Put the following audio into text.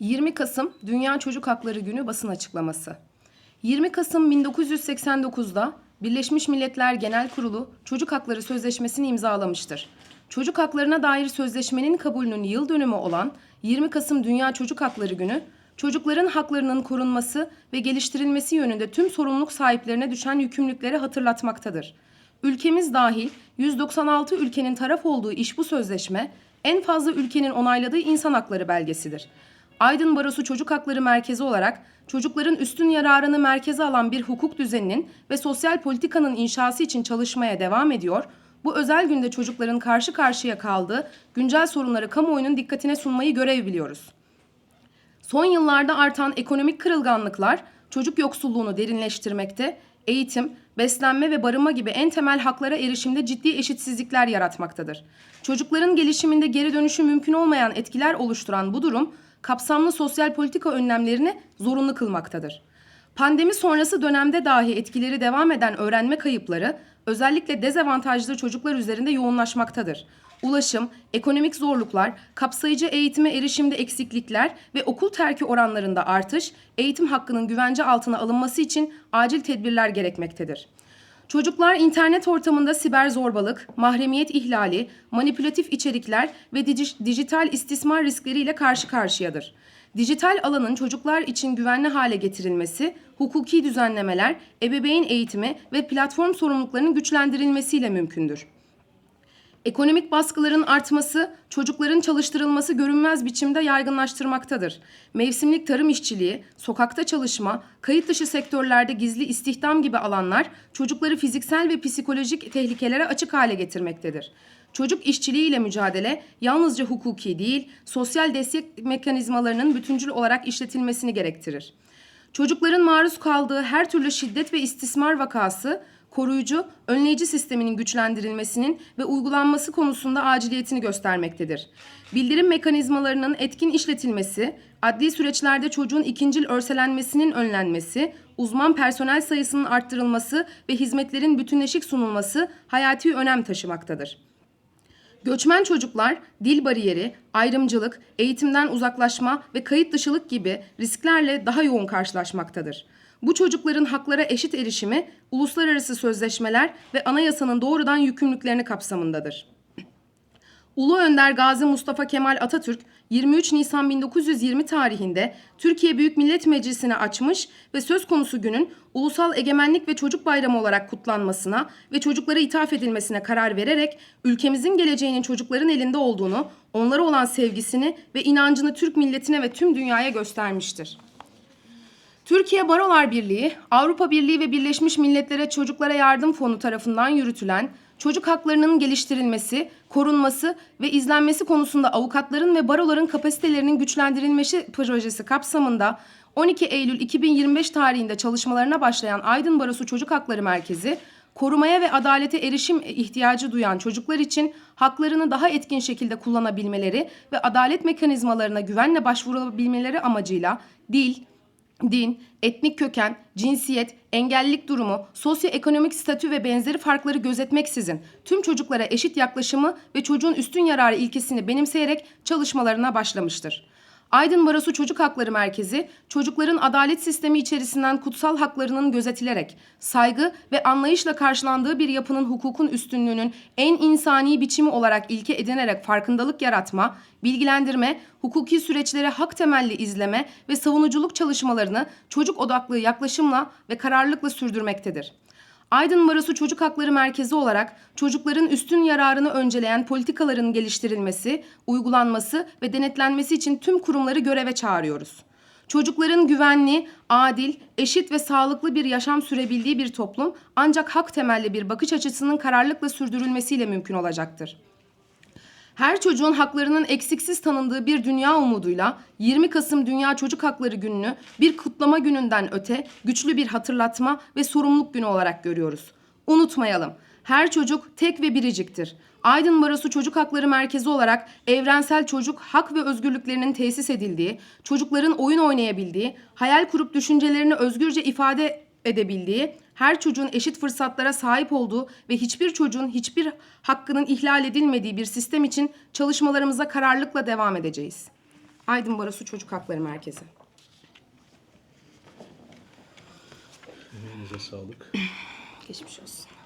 20 Kasım Dünya Çocuk Hakları Günü basın açıklaması. 20 Kasım 1989'da Birleşmiş Milletler Genel Kurulu Çocuk Hakları Sözleşmesi'ni imzalamıştır. Çocuk haklarına dair sözleşmenin kabulünün yıl dönümü olan 20 Kasım Dünya Çocuk Hakları Günü, çocukların haklarının korunması ve geliştirilmesi yönünde tüm sorumluluk sahiplerine düşen yükümlülükleri hatırlatmaktadır. Ülkemiz dahil 196 ülkenin taraf olduğu iş bu sözleşme, en fazla ülkenin onayladığı insan hakları belgesidir. Aydın Barosu Çocuk Hakları Merkezi olarak çocukların üstün yararını merkeze alan bir hukuk düzeninin ve sosyal politikanın inşası için çalışmaya devam ediyor. Bu özel günde çocukların karşı karşıya kaldığı güncel sorunları kamuoyunun dikkatine sunmayı görev biliyoruz. Son yıllarda artan ekonomik kırılganlıklar çocuk yoksulluğunu derinleştirmekte, eğitim, beslenme ve barınma gibi en temel haklara erişimde ciddi eşitsizlikler yaratmaktadır. Çocukların gelişiminde geri dönüşü mümkün olmayan etkiler oluşturan bu durum, kapsamlı sosyal politika önlemlerini zorunlu kılmaktadır. Pandemi sonrası dönemde dahi etkileri devam eden öğrenme kayıpları özellikle dezavantajlı çocuklar üzerinde yoğunlaşmaktadır. Ulaşım, ekonomik zorluklar, kapsayıcı eğitime erişimde eksiklikler ve okul terki oranlarında artış, eğitim hakkının güvence altına alınması için acil tedbirler gerekmektedir. Çocuklar internet ortamında siber zorbalık, mahremiyet ihlali, manipülatif içerikler ve dij- dijital istismar riskleriyle karşı karşıyadır. Dijital alanın çocuklar için güvenli hale getirilmesi, hukuki düzenlemeler, ebeveyn eğitimi ve platform sorumluluklarının güçlendirilmesiyle mümkündür. Ekonomik baskıların artması, çocukların çalıştırılması görünmez biçimde yaygınlaştırmaktadır. Mevsimlik tarım işçiliği, sokakta çalışma, kayıt dışı sektörlerde gizli istihdam gibi alanlar çocukları fiziksel ve psikolojik tehlikelere açık hale getirmektedir. Çocuk işçiliği ile mücadele yalnızca hukuki değil, sosyal destek mekanizmalarının bütüncül olarak işletilmesini gerektirir. Çocukların maruz kaldığı her türlü şiddet ve istismar vakası koruyucu, önleyici sisteminin güçlendirilmesinin ve uygulanması konusunda aciliyetini göstermektedir. Bildirim mekanizmalarının etkin işletilmesi, adli süreçlerde çocuğun ikincil örselenmesinin önlenmesi, uzman personel sayısının arttırılması ve hizmetlerin bütünleşik sunulması hayati önem taşımaktadır. Göçmen çocuklar dil bariyeri, ayrımcılık, eğitimden uzaklaşma ve kayıt dışılık gibi risklerle daha yoğun karşılaşmaktadır. Bu çocukların haklara eşit erişimi uluslararası sözleşmeler ve anayasanın doğrudan yükümlülüklerini kapsamındadır. Ulu Önder Gazi Mustafa Kemal Atatürk 23 Nisan 1920 tarihinde Türkiye Büyük Millet Meclisi'ni açmış ve söz konusu günün Ulusal Egemenlik ve Çocuk Bayramı olarak kutlanmasına ve çocuklara ithaf edilmesine karar vererek ülkemizin geleceğinin çocukların elinde olduğunu, onlara olan sevgisini ve inancını Türk milletine ve tüm dünyaya göstermiştir. Türkiye Barolar Birliği, Avrupa Birliği ve Birleşmiş Milletler'e Çocuklara Yardım Fonu tarafından yürütülen çocuk haklarının geliştirilmesi, korunması ve izlenmesi konusunda avukatların ve baroların kapasitelerinin güçlendirilmesi projesi kapsamında 12 Eylül 2025 tarihinde çalışmalarına başlayan Aydın Barosu Çocuk Hakları Merkezi, korumaya ve adalete erişim ihtiyacı duyan çocuklar için haklarını daha etkin şekilde kullanabilmeleri ve adalet mekanizmalarına güvenle başvurabilmeleri amacıyla dil, din, etnik köken, cinsiyet, engellilik durumu, sosyoekonomik statü ve benzeri farkları gözetmeksizin tüm çocuklara eşit yaklaşımı ve çocuğun üstün yararı ilkesini benimseyerek çalışmalarına başlamıştır. Aydın Barosu Çocuk Hakları Merkezi, çocukların adalet sistemi içerisinden kutsal haklarının gözetilerek, saygı ve anlayışla karşılandığı bir yapının hukukun üstünlüğünün en insani biçimi olarak ilke edinerek farkındalık yaratma, bilgilendirme, hukuki süreçlere hak temelli izleme ve savunuculuk çalışmalarını çocuk odaklı yaklaşımla ve kararlılıkla sürdürmektedir. Aydın Barosu Çocuk Hakları Merkezi olarak çocukların üstün yararını önceleyen politikaların geliştirilmesi, uygulanması ve denetlenmesi için tüm kurumları göreve çağırıyoruz. Çocukların güvenli, adil, eşit ve sağlıklı bir yaşam sürebildiği bir toplum ancak hak temelli bir bakış açısının kararlılıkla sürdürülmesiyle mümkün olacaktır. Her çocuğun haklarının eksiksiz tanındığı bir dünya umuduyla 20 Kasım Dünya Çocuk Hakları Günü'nü bir kutlama gününden öte güçlü bir hatırlatma ve sorumluluk günü olarak görüyoruz. Unutmayalım. Her çocuk tek ve biriciktir. Aydın Barosu Çocuk Hakları Merkezi olarak evrensel çocuk hak ve özgürlüklerinin tesis edildiği, çocukların oyun oynayabildiği, hayal kurup düşüncelerini özgürce ifade edebildiği, her çocuğun eşit fırsatlara sahip olduğu ve hiçbir çocuğun hiçbir hakkının ihlal edilmediği bir sistem için çalışmalarımıza kararlılıkla devam edeceğiz. Aydın Barosu Çocuk Hakları Merkezi. Elinize sağlık. Geçmiş olsun.